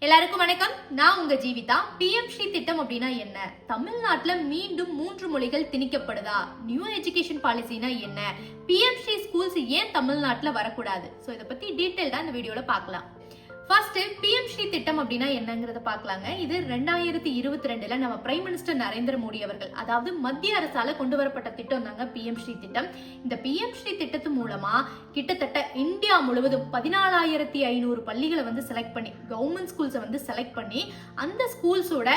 எல்லாருக்கும் வணக்கம். நான் உங்க ஜீவிதா. பிஎம் ஸ்ரீ திட்டம் அப்படின்னா என்ன? தமிழ்நாட்டுல மீண்டும் மூன்று மொழிகள் திணிக்கப்படுதா? நியூ எஜுகேஷன் பாலிசினா என்ன? பிஎம் ஸ்ரீ ஸ்கூல்ஸ் ஏன் தமிழ்நாட்டுல வரக்கூடாது? ஸோ இதை பத்தி தான் இந்த வீடியோல பார்க்கலாம். ஃபர்ஸ்ட் பிஎம் ஸ்ரீ திட்டம் அப்படின்னா என்னங்கிறத பார்க்கலாங்க. இது ரெண்டாயிரத்தி இருபத்தி ரெண்டுல நம்ம பிரைம் மினிஸ்டர் நரேந்திர மோடி அவர்கள் அதாவது மத்திய அரசால கொண்டு வரப்பட்ட திட்டம் தாங்க பிஎம் ஸ்ரீ திட்டம். இந்த பிஎம் ஸ்ரீ திட்டத்து மூலமா கிட்டத்தட்ட இந்தியா முழுவதும் பதினாலாயிரத்தி ஐநூறு பள்ளிகளை வந்து செலக்ட் பண்ணி கவர்மெண்ட் ஸ்கூல்ஸை வந்து செலக்ட் பண்ணி அந்த ஸ்கூல்ஸோட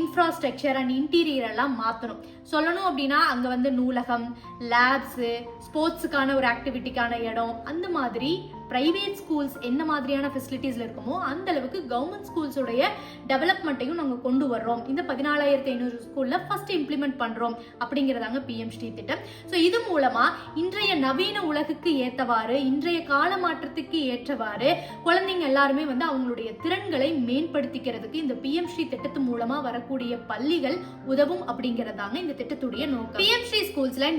இன்ஃப்ராஸ்ட்ரக்சர் அண்ட் இன்டீரியர் எல்லாம் மாற்றணும் சொல்லணும் அப்படின்னா அங்கே வந்து நூலகம் லேப்ஸு ஸ்போர்ட்ஸுக்கான ஒரு ஆக்டிவிட்டிக்கான இடம் அந்த மாதிரி ப்ரைவேட் ஸ்கூல்ஸ் என்ன மாதிரியான ஃபெசிலிட்டிஸில் இருக்குமோ அந்த அளவுக்கு கவர்மெண்ட் ஸ்கூல்ஸுடைய டெவலப்மெண்ட்டையும் நாங்கள் கொண்டு வர்றோம். இந்த பதினாலாயிரத்தி ஐநூறு ஸ்கூலில் ஃபர்ஸ்ட் இம்ப்ளிமெண்ட் பண்ணுறோம் அப்படிங்கிறதாங்க பிஎம் ஸ்ரீ திட்டம். ஸோ இது மூலமாக இன்றைய நவீன உலகுக்கு ஏற்றவாறு இன்றைய கால மாற்றத்துக்கு ஏற்றவாறு குழந்தைங்க எல்லாருமே வந்து அவங்களுடைய திறன்களை மேம்படுத்திக்கிறதுக்கு இந்த பிஎம் ஸ்ரீ திட்டத்து மூலமாக வரக்கூடிய பள்ளிகள் உதவும் அப்படிங்கிறதாங்க இந்த திட்டத்துடைய நோக்கம். பிஎம் ஸ்ரீ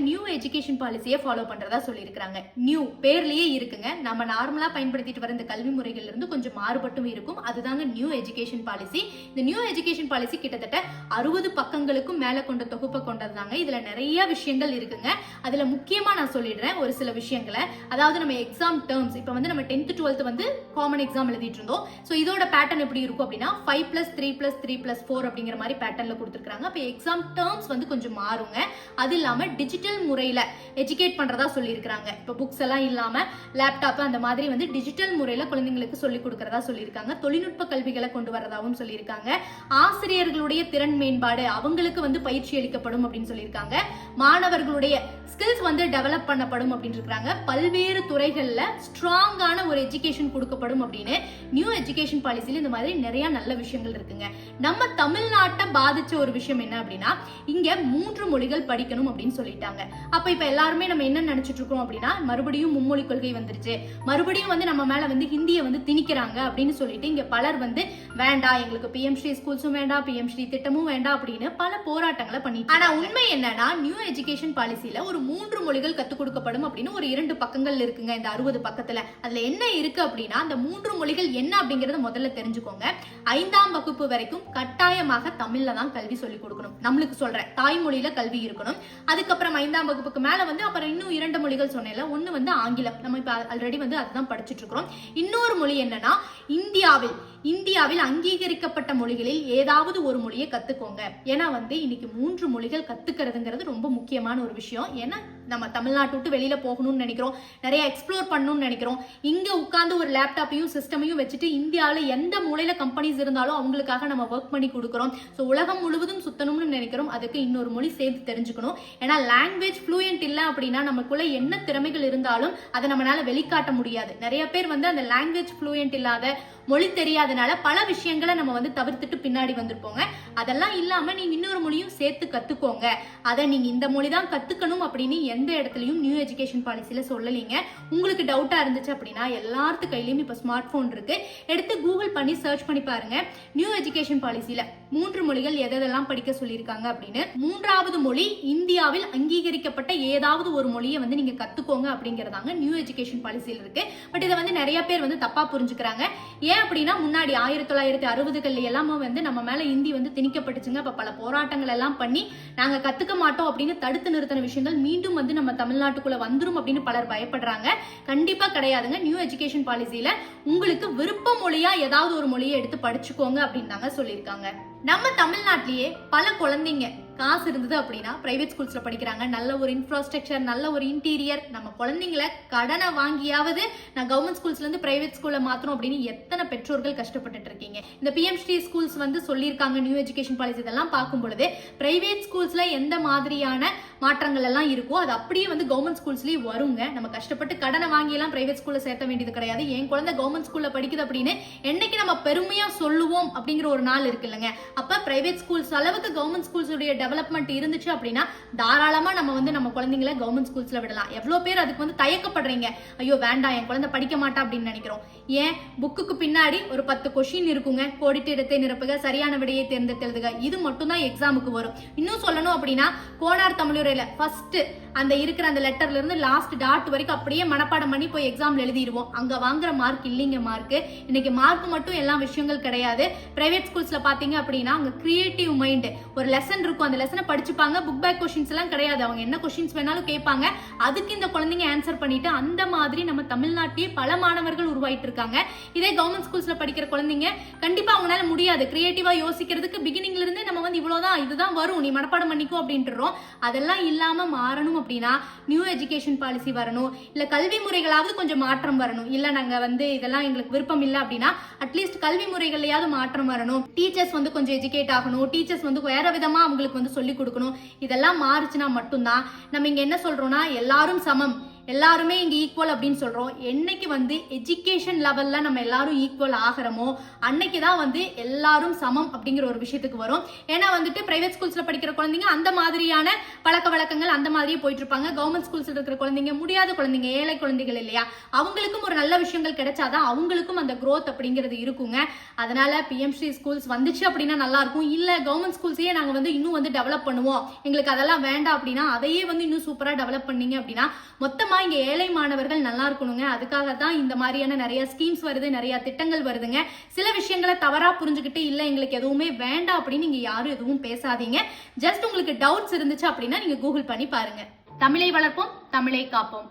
நியூ எஜுகேஷன் பாலிசியை ஃபாலோ பண்ணுறதா சொல்லியிருக்கிறாங்க. நியூ பேர்லேயே இருக்குங்க. நம்ம நார்மலாக பயன்படுத்திட்டு வர இந்த கல்வி முறைகள்லேருந்து கொஞ்சம் மாறுபட்டும் இருக்கும். அதுதாங்க நியூ எஜுகேஷன் பாலிசி இந்த நியூ எஜுகேஷன் பாலிசி கிட்டத்தட்ட அறுபது பக்கங்களுக்கும் மேலே கொண்ட தொகுப்பை கொண்டதுதாங்க. இதில் நிறைய விஷயங்கள் இருக்குங்க. அதில் முக்கியமாக நான் சொல்லிடுறேன் ஒரு சில விஷயங்களை. அதாவது நம்ம எக்ஸாம் டேர்ம்ஸ் இப்போ வந்து நம்ம டென்த்து டுவெல்த் வந்து காமன் எக்ஸாம் எழுதிட்டு இருந்தோம். ஸோ இதோட பேட்டர்ன் எப்படி இருக்கும் அப்படின்னா five plus three plus three plus four அப்படிங்கிற மாதிரி பேட்டர்னில் கொடுத்துருக்காங்க அப்போ எக்ஸாம் டேர்ம்ஸ் வந்து கொஞ்சம் மாறுங்க. அது இல்லாமல் டிஜிட்டல் முறையில் எஜுகேட் பண்ணுறதா சொல்லியிருக்காங்க இப்போ புக்ஸ் எல்லாம் இல்லாமல் லேப்டாப் அந்த மாதிரி வந்து டிஜிட்டல் முறையில் குழந்தைங்களுக்கு சொல்லி கொடுக்கறதா சொல்லியிருக்காங்க. தொழில்நுட்ப கல்விகளை கொண்டு வரதாகவும் சொல்லியிருக்காங்க. ஆசிரியர்களுடைய திறன் மேம்பாடு அவங்களுக்கு வந்து பயிற்சி அளிக்கப்படும் அப்படின்னு சொல்லியிருக்காங்க. மாணவர்களுடைய ஸ்கில்ஸ் வந்து டெவலப் பண்ணப்படும் அப்படின்னு இருக்கிறாங்க. பல்வேறு துறைகளில் ஸ்ட்ராங்கான ஒரு எஜுகேஷன் கொடுக்கப்படும் அப்படின்னு நியூ எஜுகேஷன் பாலிசியில் இந்த மாதிரி நிறைய நல்ல விஷயங்கள் இருக்குங்க. நம்ம தமிழ்நாட்டை பாதிச்ச ஒரு விஷயம் என்ன அப்படின்னா இங்க மூன்று மொழிகள் படிக்கணும் அப்படின்னு சொல்லிட்டாங்க. அப்ப இப்ப எல்லாருமே நம்ம என்ன நினைச்சிட்டு இருக்கோம் அப்படின்னா மறுபடியும் மும்மொழி கொள்கை வந்துருச்சு. மறுபடியும் வந்து நம்ம மேல வந்து ஹிந்தியை வந்து திணிக்கிறாங்க அப்படின்னு சொல்லிட்டு இங்க பலர் வந்து வேண்டாம் எங்களுக்கு பிஎம் ஸ்ரீ ஸ்கூல்ஸும் வேண்டாம் பிஎம் ஸ்ரீ திட்டமும் வேண்டாம் அப்படின்னு பல போராட்டங்களை பண்ணிட்டு ஆனா உண்மை என்னன்னா நியூ எஜுகேஷன் பாலிசியில ஒரு மூன்று மொழிகள் கத்துக் கொடுக்கப்படும் அப்படின்னு ஒரு இரண்டு பக்கங்கள் இருக்குங்க இந்த அறுபது பக்கத்துல. அதுல என்ன இருக்கு அப்படின்னா அந்த மூன்று மொழிகள் என்ன அப்படிங்கறத முதல்ல தெரிஞ்சுக்கோங்க. ஐந்தாம் வகுப்பு வரைக்கும் கட்டாயமாக தமிழ்ல தான் கல்வி சொல்லிக் கொடுக்கணும். நம்மளுக்கு சொல்றேன் தாய்மொழியில கல்வி இருக்கணும். அதுக்கப்புறம் ஐந்தாம் வகுப்புக்கு மேல வந்து அப்புறம் இன்னும் இரண்டு மொழிகள் சொன்னேன்ல ஒண்ணு வந்து ஆங்கிலம். நம்ம இப்ப ஆல்ரெடி வந்து அதுதான் படிச்சுட்டு இருக்கிறோம் இன்னொரு மொழி என்னன்னா இந்தியாவில் இந்தியாவில் அங்கீகரிக்கப்பட்ட மொழிகளில் ஏதாவது ஒரு மொழியை கத்துக்கோங்க. ஏன்னா வந்து இன்னைக்கு மூன்று மொழிகள் கத்துக்கிறதுங்கிறது ரொம்ப முக்கியமான ஒரு விஷயம். ஏன்னா நம்ம தமிழ்நாட்டு விட்டு வெளியில போகணும்னு நினைக்கிறோம். நிறைய எக்ஸ்ப்ளோர் பண்ணணும்னு நினைக்கிறோம். இங்க உட்கார்ந்து ஒரு லேப்டாப்பையும் சிஸ்டமையும் வச்சுட்டு இந்தியாவில் எந்த மூலையில கம்பெனிஸ் இருந்தாலும் அவங்களுக்காக நம்ம ஒர்க் பண்ணி கொடுக்குறோம். ஸோ உலகம் முழுவதும் சுத்தணும்னு நினைக்கிறோம். அதுக்கு இன்னொரு மொழி சேர்த்து தெரிஞ்சுக்கணும். ஏன்னா லாங்குவேஜ் ஃப்ளூயன்ட் இல்லை அப்படின்னா நமக்குள்ள என்ன திறமைகள் இருந்தாலும் அதை நம்மளால வெளிக்காட்ட முடியும். முடியாது நிறைய பேர் வந்து அந்த லாங்குவேஜ் ஃப்ளூயன்ட் இல்லாத மொழி தெரியாதனால பல விஷயங்களை நம்ம வந்து தவிர்த்துட்டு பின்னாடி வந்திருப்போங்க. அதெல்லாம் இல்லாம நீங்க இன்னொரு மொழியும் சேர்த்து கத்துக்கோங்க. அதை நீங்க இந்த மொழி தான் கத்துக்கணும் அப்படின்னு எந்த இடத்துலயும் நியூ எஜுகேஷன் பாலிசியில சொல்லலீங்க. உங்களுக்கு டவுட்டா இருந்துச்சு அப்படின்னா எல்லாத்து கையிலயும் இப்ப ஸ்மார்ட் போன் இருக்கு. எடுத்து கூகுள் பண்ணி சர்ச் பண்ணி பாருங்க. நியூ எஜுகேஷன் பாலிசியில மூன்று மொழிகள் எதெல்லாம் படிக்க சொல்லியிருக்காங்க அப்படின்னு. மூன்றாவது மொழி இந்தியாவில் அங்கீகரிக்கப்பட்ட ஏதாவது ஒரு மொழியை வந்து நீங்க கத்துக்கோங்க அப்படிங்கறதாங்க நியூ எஜுகேஷன் பாலிசியில் இருக்கு. பட் இதை வந்து நிறைய பேர் வந்து தப்பா புரிஞ்சுக்கிறாங்க. ஏன் அப்படின்னா முன்னாடி ஆயிரத்தி தொள்ளாயிரத்தி அறுபதுகள்ல எல்லாமே வந்து நம்ம மேல இந்தி வந்து திணிக்கப்பட்டுச்சுங்க. அப்ப பல போராட்டங்கள் எல்லாம் பண்ணி நாங்க கத்துக்க மாட்டோம் அப்படின்னு தடுத்து நிறுத்தின விஷயங்கள் மீண்டும் வந்து நம்ம தமிழ்நாட்டுக்குள்ள வந்துரும் அப்படின்னு பலர் பயப்படுறாங்க. கண்டிப்பா கிடையாதுங்க. நியூ எஜுகேஷன் பாலிசியில உங்களுக்கு விருப்ப மொழியா ஏதாவது ஒரு மொழியை எடுத்து படிச்சுக்கோங்க அப்படின்னு தாங்க சொல்லியிருக்காங்க. நம்ம தமிழ்நாட்டிலேயே பல குழந்தைங்க காசு இருந்தது அப்படின்னா பிரைவேட் ஸ்கூல்ஸ்ல படிக்கிறாங்க. நல்ல ஒரு இன்ஃப்ராஸ்ட்ரக்சர் நல்ல ஒரு இன்டீரியர் நம்ம குழந்தைங்கள கடனை வாங்கியாவது நான் கவர்மெண்ட் ஸ்கூல்ஸ்ல இருந்து பிரைவேட் ஸ்கூல்ல மாத்தணும் அப்படின்னு எத்தனை பெற்றோர்கள் கஷ்டப்பட்டுட்டு இருக்கீங்க இந்த பிஎம் ஸ்ரீ ஸ்கூல்ஸ் வந்து சொல்லியிருக்காங்க நியூ எஜுகேஷன் பாலிசி இதெல்லாம் பார்க்கும் பொழுது பிரைவேட் ஸ்கூல்ஸ்ல எந்த மாதிரியான மாற்றங்கள் எல்லாம் இருக்கோ அது அப்படியே வந்து கவர்மெண்ட் ஸ்கூல்ஸ்லயும் வருங்க. நம்ம கஷ்டப்பட்டு கடனை வாங்கி எல்லாம் பிரைவேட் ஸ்கூல்ல சேர்த்த வேண்டியது கிடையாது. என் குழந்தை கவர்மெண்ட் ஸ்கூல்ல படிக்குது அப்படின்னு என்னைக்கு நம்ம பெருமையா சொல்லுவோம் அப்படிங்கிற ஒரு நாள் இருக்கு இல்லைங்க அப்ப பிரைவேட் ஸ்கூல்ஸ் அளவுக்கு கவர்மெண்ட் ஸ்கூல்ஸ் உடைய டெவலப்மெண்ட் இருந்துச்சு அப்படின்னா தாராளமா நம்ம வந்து நம்ம குழந்தைங்களை கவர்மெண்ட் ஸ்கூல்ஸ்ல விடலாம். எவ்வளவு பேர் அதுக்கு வந்து தயக்கப்படுறீங்க. ஐயோ வேண்டாம் என் குழந்தை படிக்க மாட்டா அப்படின்னு நினைக்கிறோம். ஏன்? புக்குக்கு பின்னாடி ஒரு பத்து கொஷின் இருக்குங்க. கோடிட்டு இடத்தை நிரப்புக சரியான விடையை தேர்ந்தெடுத்தெழுதுக இது மட்டும் தான் எக்ஸாமுக்கு வரும். இன்னும் சொல்லணும் அப்படின்னா கோனார் தமிழுரையில ஃபர்ஸ்ட் அந்த இருக்கிற அந்த லெட்டர்ல இருந்து லாஸ்ட் டாட் வரைக்கும் அப்படியே மனப்பாடம் பண்ணி போய் எக்ஸாம்ல எழுதிடுவோம். அங்க வாங்குற மார்க் இல்லைங்க மார்க் இன்னைக்கு மார்க் மட்டும் எல்லா விஷயங்கள் கிடையாது. பிரைவேட் ஸ்கூல்ஸ்ல பாத்தீங்க அப்படின்னா அங்க கிரியேட்டிவ் மைண்ட் ஒரு லெசன் இருக்கும். அந்த லெசனை படிச்சுப்பாங்க. புக் பேக் கொஸ்டின்ஸ் எல்லாம் கிடையாது. அவங்க என்ன கொஸ்டின்ஸ் வேணாலும் கேட்பாங்க. அதுக்கு இந்த குழந்தைங்க ஆன்சர் பண்ணிட்டு அந்த மாதிரி நம்ம தமிழ்நாட்டிலேயே பல மாணவர்கள் உருவாயிட்டு இருக்காங்க. இதே கவர்மெண்ட் ஸ்கூல்ஸ்ல படிக்கிற குழந்தைங்க கண்டிப்பா அவங்களால முடியாது. கிரியேட்டிவா யோசிக்கிறதுக்கு பிகினிங்ல இருந்தே நம்ம வந்து இவ்வளவுதான் இதுதான் வரும். நீ மனப்பாடம் பண்ணிக்கோ அப்படின்றோம். அதெல்லாம் இல்லாம மாறணும் அப்படின்னா நியூ எஜுகேஷன் பாலிசி வரணும். இல்ல கல்வி முறைகளாவது கொஞ்சம் மாற்றம் வரணும். இல்ல நாங்க வந்து இதெல்லாம் எங்களுக்கு விருப்பம் இல்லை அப்படின்னா அட்லீஸ்ட் கல்வி முறைகள்லயாவது மாற்றம் வரணும். டீச்சர்ஸ் வந்து கொஞ்சம் எஜுகேட் ஆகணும். டீச்சர்ஸ் வந்து வேற விதமா அவங்களுக்கு வந்து சொல்லி கொடுக்கணும். இதெல்லாம் மாறுச்சுன்னா மட்டும்தான். நம்ம இங்க என்ன சொல்றோம்னா எல்லாரும் சமம். எல்லாருமே இங்கே ஈக்குவல் அப்படின்னு சொல்கிறோம் என்னைக்கு வந்து எஜுகேஷன் லெவலில் நம்ம எல்லாரும் ஈக்குவல் ஆகிறோமோ அன்னைக்கு தான் வந்து எல்லாரும் சமம் அப்படிங்கிற ஒரு விஷயத்துக்கு வரும். ஏன்னா வந்துட்டு பிரைவேட் ஸ்கூல்ஸில் படிக்கிற குழந்தைங்க அந்த மாதிரியான பழக்க வழக்கங்கள் அந்த மாதிரியே போயிட்டு இருப்பாங்க கவர்மெண்ட் ஸ்கூல்ஸில் இருக்கிற குழந்தைங்க முடியாத குழந்தைங்க ஏழை குழந்தைகள் இல்லையா? அவங்களுக்கும் ஒரு நல்ல விஷயங்கள் கிடைச்சாதான் அவங்களுக்கும் அந்த க்ரோத் அப்படிங்கிறது இருக்குங்க. அதனால பிஎம்ஸ்ரீ ஸ்கூல்ஸ் வந்துச்சு அப்படின்னா நல்லா இருக்கும். கவர்மெண்ட் ஸ்கூல்ஸையே நாங்கள் வந்து இன்னும் வந்து டெவலப் பண்ணுவோம். எங்களுக்கு அதெல்லாம் வேண்டாம் அப்படின்னா அதையே வந்து இன்னும் சூப்பராக டெவலப் பண்ணீங்க அப்படின்னா மொத்தமா இங்க ஏழை மாணவர்கள் நல்லா இருக்கணுங்க. அதுக்காக தான் இந்த மாதிரியான நிறைய ஸ்கீம்ஸ் வருது நிறைய திட்டங்கள் வருதுங்க. சில விஷயங்களை தவறா புரிஞ்சுக்கிட்டு இல்ல எங்களுக்கு எதுவுமே வேண்டாம் அப்படின்னு நீங்க யாரும் எதுவும் பேசாதீங்க. ஜஸ்ட் உங்களுக்கு டவுட்ஸ் இருந்துச்சு அப்படின்னா நீங்க கூகுள் பண்ணி பாருங்க. தமிழை வளர்ப்போம் தமிழை காப்போம்.